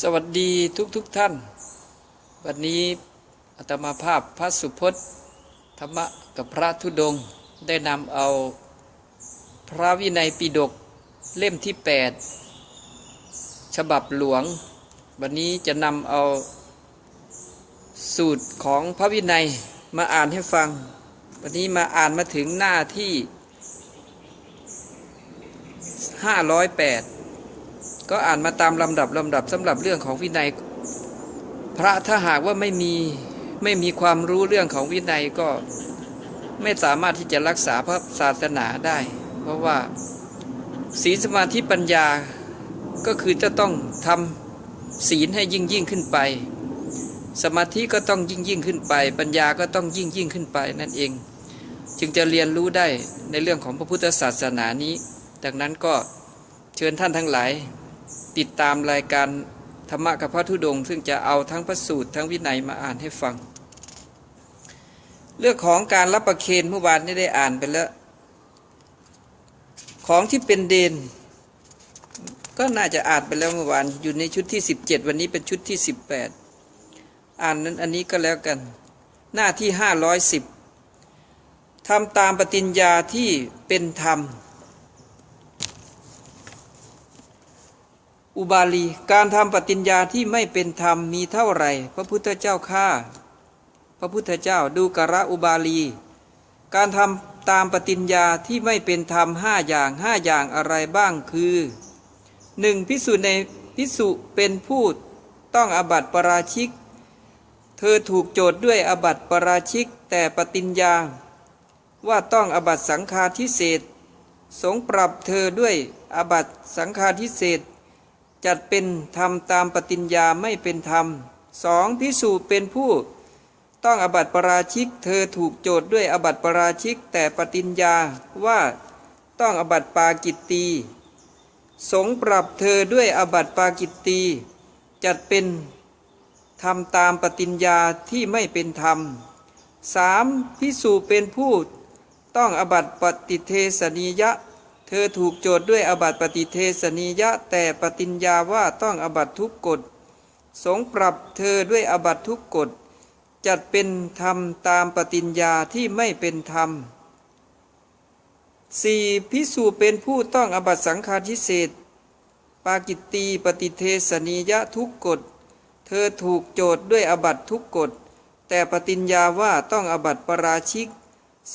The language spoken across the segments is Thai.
สวัสดีทุกทุกท่าน วันนี้อาตมาภาพพระสุพจน์ ธรรมะกับพระธุดงค์ได้นำเอาพระวินัยปิฎกเล่มที่ 8 ฉบับหลวง วันนี้จะนำเอาสูตรของพระวินัยมาอ่านให้ฟัง วันนี้มาอ่านมาถึงหน้าที่ 508 ก็อ่านมาตามลำดับลำดับสำหรับเรื่องของวินัย พระถ้าหากว่าไม่มีไม่มีความรู้เรื่องของวินัยก็ไม่สามารถที่จะรักษาพระศาสนาได้ เพราะว่าศีลสมาธิปัญญาก็คือจะต้องทำศีลให้ยิ่งยิ่งขึ้นไป สมาธิก็ต้องยิ่งยิ่งขึ้นไป ปัญญาก็ต้องยิ่งยิ่งขึ้นไปนั่นเอง จึงจะเรียนรู้ได้ในเรื่องของพระพุทธศาสนานี้ ดังนั้นก็เชิญท่านทั้งหลาย ติดตามรายการธรรมะกับพระธุดงค์ซึ่งจะเอาทั้งพระสูตรทั้งวินัยมาอ่านให้ฟัง เรื่องของการรับประเคนเมื่อวานนี้ได้อ่านไปแล้ว ของที่เป็นเดน ก็น่าจะอ่านไปแล้วเมื่อวาน อยู่ในชุดที่ 17 วันนี้เป็นชุดที่ 18 อ่านนั้นอันนี้ก็แล้วกัน หน้าที่ 510ทำตามปฏิญญาที่เป็นธรรม อุบาลี การทำปฏิญญาที่ไม่เป็นธรรมมีเท่าไหร่ พระพุทธเจ้าข้าพระพุทธเจ้าดูกระอุบาลี การทำตามปฏิญญาที่ไม่เป็นธรรมห้าอย่างห้าอย่างอะไรบ้างคือหนึ่งพิสุในพิสุเป็นผู้ต้องอบัติปราชิก เธอถูกโจทย์ด้วยอบัติปราชิกแต่ปฏิญญา ว่าต้องอบัติสังฆาทิเศษ สงปรับเธอด้วยอบัติสังฆาทิเศษ จัดเป็นธรรมตามปฏิญญาไม่เป็นธรรมสองพิสูจเป็นผู้ ต้องอบัติปราชิก เธอถูกโจทย์ด้วยอบัติปราชิก แต่ปฏิญญาว่าต้องอบัติปากิตตีสงปรับเธอด้วยอบัติปากิตตีจัดเป็นทำตามปฏิญญาที่ไม่เป็นธรรมสามพิสูจเป็นผู้ ต้องอบัติปฏิเทสนียะ ธอถูกโจทย์ด้วยอบัตปฏิเทสนียะแต่ปฏิญญาว่าต้องอบัตทุกกฎ สงปรับเธอด้วยอบัตทุกกฎ จัดเป็นธรรมตามปฏิญญาที่ไม่เป็นธรรมสี่พิสูจเป็นผู้ต้องอบัตสังฆาทิเศษปากิตตีปฏิเทสนียะทุกกฎ เธอถูกโจทย์ด้วยอบัตทุกกฎ แต่ปฏิญญาว่าต้องอบัตปราชิก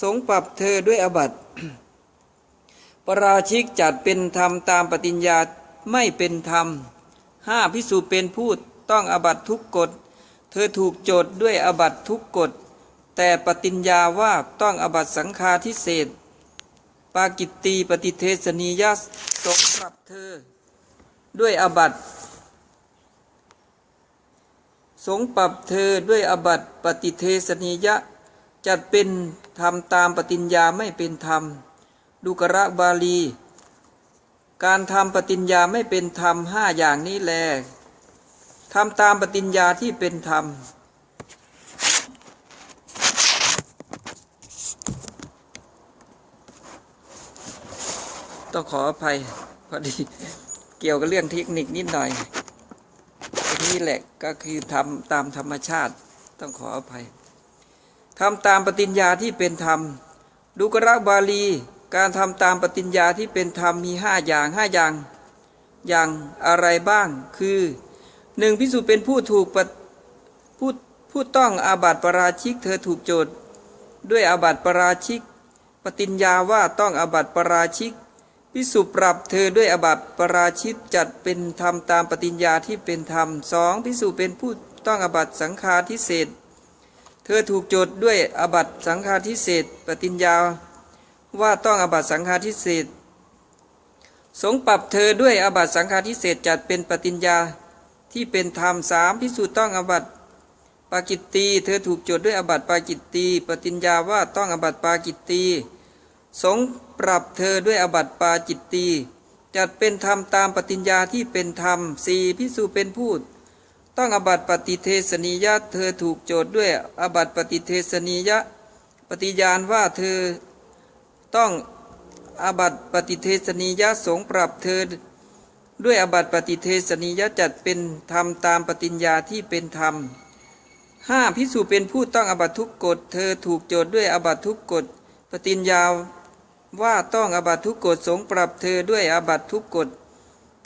สงปรับเธอด้วยอบัติ ปราชิกจัดเป็นธรรมตามปฏิญญาไม่เป็นธรรมห้าพิสูจเป็นผู้ต้องอบัตทุกกฎ เธอถูกโจทย์ด้วยอบัตทุกกฎ แต่ปฏิญญาว่าต้องอบัตสังฆาทิเศษปากิตตีปฏิเทสนียสสงปรับเธอ ด้วยอบัตสงปรับเธอด้วยอบัตปฏิเทสนียะ จัดเป็นธรรมตามปฏิญญาไม่เป็นธรรม ดุกระบาลี การทำปฏิญญาไม่เป็นธรรมห้าอย่างนี้แลทำตามปฏิญญาที่เป็นธรรม ต้องขออภัยพอดีเกี่ยวกับเรื่องเทคนิคนิดหน่อยอันนี้แหละก็คือทำตามธรรมชาติ ต้องขออภัยทำตามปฏิญญาที่เป็นธรรม ดุกระบาลี การทำตามปฏิญญาที่เป็นธรรมมีห้าอย่างห้าอย่างอย่างอะไรบ้าง คือหนึ่งพิสูจเป็นผู้ถูกผู้ผู้ต้องอาบัติปราชิก เธอถูกโจทย์ด้วยอาบัติปราชิก ปฏิญญาว่าต้องอาบัติปราชิกพิสุปรับเธอด้วยอาบัติปราชิกจัดเป็นธรรมตามปฏิญญาที่เป็นธรรมสองพิสุเป็นผู้ต้องอาบัติสังฆาทิเศษเธอถูกโจทย์ด้วยอาบัติสังฆาทิเศษปฏิญญา ว่าต้องอาบัตสังฆาทิเศษสงปรับเธอด้วยอาบัตสังฆาทิเศษจัดเป็นปฏิญญาที่เป็นธรรมสามพิสูจน์ต้องอาบัตปากิตตีเธอถูกโจทย์ด้วยอาบัตปากิตตีปฏิญญาว่าต้องอาบัตปากิตตีสงปรับเธอด้วยอาบัตปาจิตตีจัดเป็นธรรมตามปฏิญญาที่เป็นธรรมสี่พิสูจเป็นพูดต้องอบัตปฏิเทสนียะเธอถูกโจทย์ด้วยอบัตปฏิเทสนียะ ปฏิญาณว่าเธอ ต้องอาบัติปฏิเทสนียะสงปรับเธอด้วยอาบัติปฏิเทสนิยจัดเป็นธรรมตามปฏิญญาที่เป็นธรรมห้าพิสูจเป็นผู้ต้องอาบัตทุกกฎเธอถูกโจทย์ด้วยอาบัตทุกกฎปฏิญญาว่าต้องอาบัตทุกกฎสงปรับเธอด้วยอาบัตทุกกฎ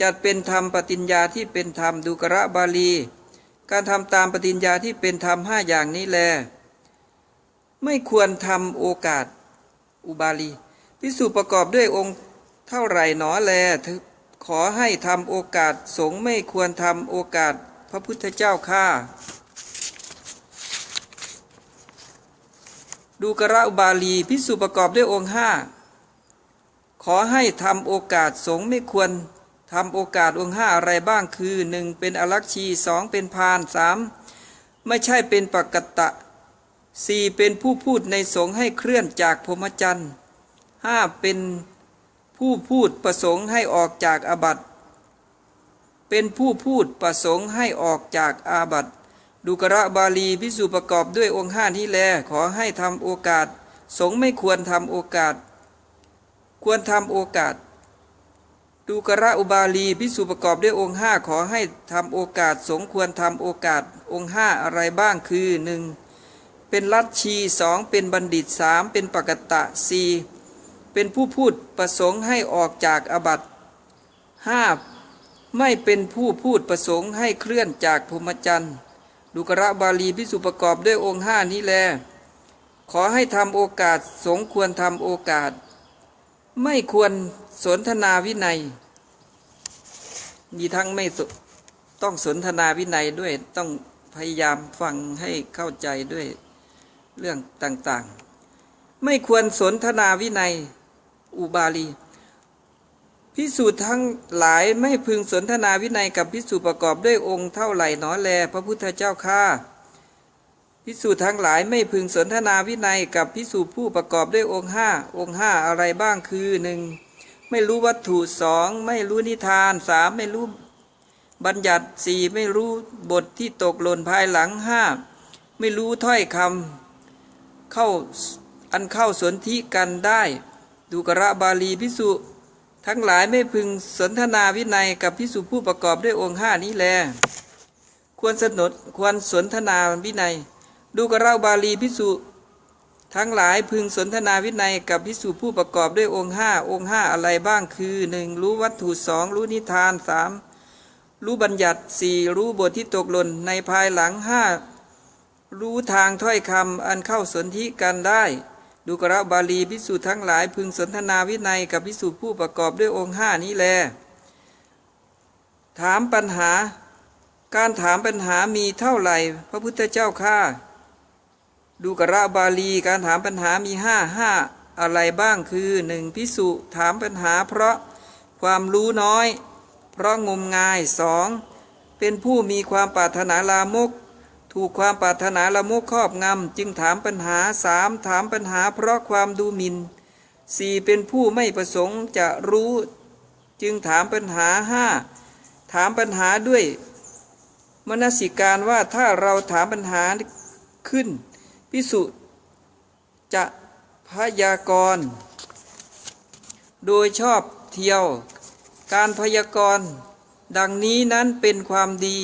จัดเป็นธรรมปฏิญญาที่เป็นธรรมดูกระบาลี การทำตามปฏิญญาที่เป็นธรรมห้าอย่างนี้แล ไม่ควรทำโอกาส อุบาลีพิสูประกอบด้วยองค์เท่าไหร่หนอแลเธอขอให้ทำโอกาสสงไม่ควรทำโอกาสพระพุทธเจ้าข้าดูกระอุบาลีพิสูประกอบด้วยองค์ห้าขอให้ทำโอกาสสงไม่ควรทำโอกาสองค์ห้าอะไรบ้างคือหนึ่งเป็นอลักชีสองเป็นพานสามไม่ใช่เป็นปกตะ สี่เป็นผู้พูดในสงฆ์ให้เคลื่อนจากพรหมจรรย์ห้าเป็นผู้พูดประสงค์ให้ออกจากอาบัติเป็นผู้พูดประสงค์ให้ออกจากอาบัติดูกระบาลีพิสูประกอบด้วยองค์ห้านี้แล ขอให้ทำโอกาส สงไม่ควรทำโอกาส ควรทำโอกาสดูกระอุบาลีพิสูประกอบด้วยองค์ห้าขอให้ทำโอกาส สงควรทำโอกาส องค์ห้าอะไรบ้างคือหนึ่ง เป็นลัทชีสองเป็นบัณฑิตสามเป็นปกตะสี่เป็นผู้พูดประสงค์ให้ออกจากอบัตห้าไม่เป็นผู้พูดประสงค์ให้เคลื่อนจากพรหมจรรย์ดูกระบาลีพิสุประกอบด้วยองค์ห้านี้แล ขอให้ทำโอกาสสงควรทำโอกาส ไม่ควรสนทนาวินัย มีทั้งไม่ต้องสนทนาวินัยด้วยต้องพยายามฟังให้เข้าใจด้วย เรื่องต่างๆ ไม่ควรสนทนาวินัยอุบาลีพิสูจน์ทั้งหลายไม่พึงสนทนาวินัยกับพิสูจน์ประกอบด้วยองค์เท่าไหร่หนอแล พระพุทธเจ้าข้าพิสูจน์ทั้งหลายไม่พึงสนทนาวินัยกับพิสูจน์ผู้ประกอบด้วยองค์ห้าองค์ห้าอะไรบ้างคือหนึ่งไม่รู้วัตถุสองไม่รู้นิทานสามไม่รู้บัญญัติสี่ไม่รู้บทที่ตกหล่นภายหลังห้าไม่รู้ถ้อยคำ เข้าอันเข้าสนธิกันได้ ดูกระบาลีพิสุทั้งหลายไม่พึงสนทนาวินัยกับพิสุผู้ประกอบด้วยองค์ห้านี้แล ควรสนดควรสนทนาวินัย ดูกระบาลีพิสุทั้งหลายพึงสนทนาวินัยกับพิสุผู้ประกอบด้วยองค์ห้าองค์ห้าอะไรบ้างคือหนึ่งรู้วัตถุสองรู้นิทานสามรู้บัญญัติสี่รู้บทที่ตกหล่นในภายหลังห้า รู้ทางถ้อยคำอันเข้าสนธิกันได้ ดูกระบาลีพิสูจน์ทั้งหลายพึงสนทนาวินัยกับพิสูจน์ผู้ประกอบด้วยองค์ห้านี้แล ถามปัญหา การถามปัญหามีเท่าไหร่ พระพุทธเจ้าข้าดูกระบาลีการถามปัญหามีห้าห้าอะไรบ้างคือหนึ่งพิสุถามปัญหาเพราะความรู้น้อย เพราะงมงายสองเป็นผู้มีความปรารถนาลามก ถูกความปรารถนาละโมกครอบงำจึงถามปัญหาสามถามปัญหาเพราะความดูหมิน่นสี่เป็นผู้ไม่ประสงค์จะรู้จึงถามปัญหาห้าถามปัญหาด้วยมนสิการว่าถ้าเราถามปัญหาขึ้นพิสุจะพยากรณ์โดยชอบเที่ยว การพยากรณ์ดังนี้นั้นเป็นความดี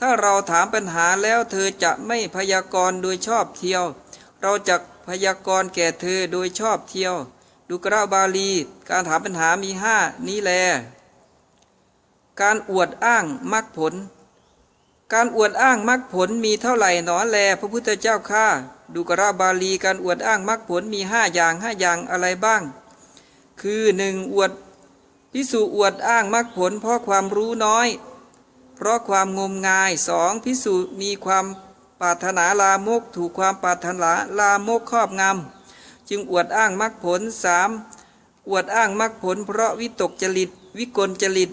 ถ้าเราถามปัญหาแล้วเธอจะไม่พยากรณ์โดยชอบเที่ยว เราจะพยากรณ์แก่เธอโดยชอบเที่ยว ดูกระบาลี การถามปัญหามีห้านี้แล การอวดอ้างมรรคผล การอวดอ้างมรรคผลมีเท่าไหร่หนอแล พระพุทธเจ้าข้าดูกระบาลีการอวดอ้างมรรคผลมีห้าอย่างห้าอย่างอะไรบ้าง คือหนึ่งอวดพิสูอวดอ้างมรรคผลเพราะความรู้น้อย เพราะความงมงายสองพิสูจน์มีความปรารถนาลามก ถูกความปรารถนาลามกครอบงำจึงอวดอ้างมรรคผลสามอวดอ้างมรรคผล เพราะวิตกจริต วิกลจริต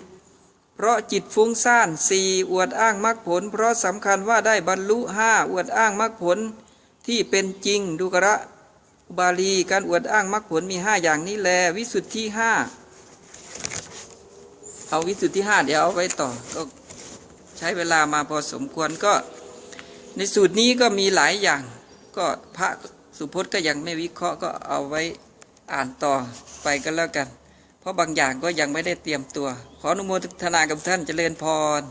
เพราะจิตฟุ้งซ่านสี่อวดอ้างมรรคผล เพราะสำคัญว่าได้บรรลุห้าอวดอ้างมรรคผลที่เป็นจริงดูกระบาลีการอวดอ้างมรรคผลมีห้าอย่างนี้แล วิสุทธิห้าเอาวิสุทธิห้าเดี๋ยวเอาไว้ต่อก็ ใช้เวลามาพอสมควรก็ ในสูตรนี้ก็มีหลายอย่าง ก็พระสุพจน์ก็ยังไม่วิเคราะห์ก็เอาไว้อ่านต่อไปก็แล้วกัน เพราะบางอย่างก็ยังไม่ได้เตรียมตัว ขออนุโมทนากับท่านเจริญพร